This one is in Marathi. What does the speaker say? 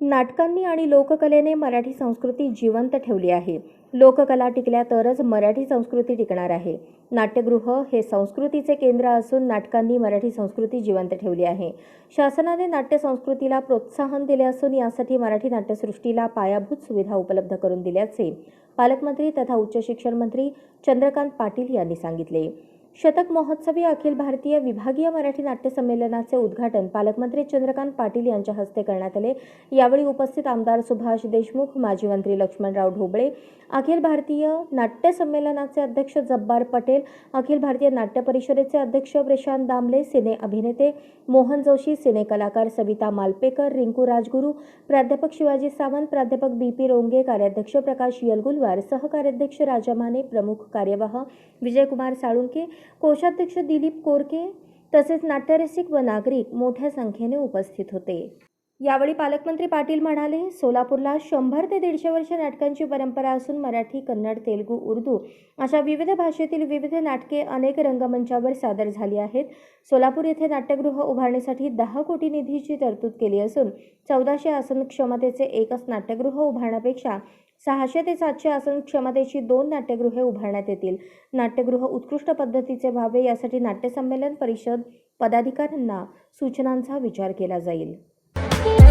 नाटकांनी आणि लोककलेने मराठी संस्कृती जिवंत ठेवली आहे. लोककला टिकल्या तरच मराठी संस्कृती टिकणार आहे. नाट्यगृह हे संस्कृतीचे केंद्र असून नाटकांनी मराठी संस्कृती जिवंत ठेवली आहे. शासनाने नाट्य संस्कृतीला प्रोत्साहन दिले असून यासाठी मराठी नाट्यसृष्टीला पायाभूत सुविधा उपलब्ध करून दिल्याचे पालकमंत्री तथा उच्च शिक्षण मंत्री चंद्रकांत पाटील यांनी सांगितले. शतक महोत्सवी अखिल भारतीय विभागीय मराठी नाट्य संमेलनाचे उद्घाटन पालकमंत्री चंद्रकांत पाटील यांच्या हस्ते करण्यात आले. यावेळी उपस्थित आमदार सुभाष देशमुख माजी मंत्री लक्ष्मणराव ढोबळे अखिल भारतीय नाट्य संमेलनाचे अध्यक्ष जब्बार पटेल अखिल भारतीय नाट्य परिषदेचे अध्यक्ष प्रशांत दामले सिने अभिनेते मोहन जोशी सिने कलाकार सविता मालपेकर रिंकू राजगुरू प्राध्यापक शिवाजी सावंत प्राध्यापक बी पी रोंगे कार्याध्यक्ष प्रकाश यलगुलवार सहकार्याध्यक्ष राजा माने प्रमुख कार्यवाह विजयकुमार साळुंके कोषाध्यक्ष दिलीप कोरके तसेच नाट्यरसिक व नागरिक मोठ्या संख्येने उपस्थित होते. यावेळी पालकमंत्री पाटील म्हणाले सोलापूरला शंभर ते दीडशे वर्ष नाटकांची परंपरा असून मराठी कन्नड तेलुगू उर्दू अशा विविध भाषेतील विविध नाटके अनेक रंगमंचावर सादर झाली आहेत. सोलापूर येथे नाट्यगृह उभारण्यासाठी दहा कोटी निधीची तरतूद केली असून चौदाशे आसन क्षमतेचे एकच नाट्यगृह उभारण्यापेक्षा सहाशे ते सातशे आसन क्षमतेची दोन नाट्यगृहे उभारण्यात येतील. नाट्यगृह उत्कृष्ट पद्धतीचे व्हावे यासाठी नाट्यसंमेलन परिषद पदाधिकाऱ्यांना सूचनांचा विचार केला जाईल.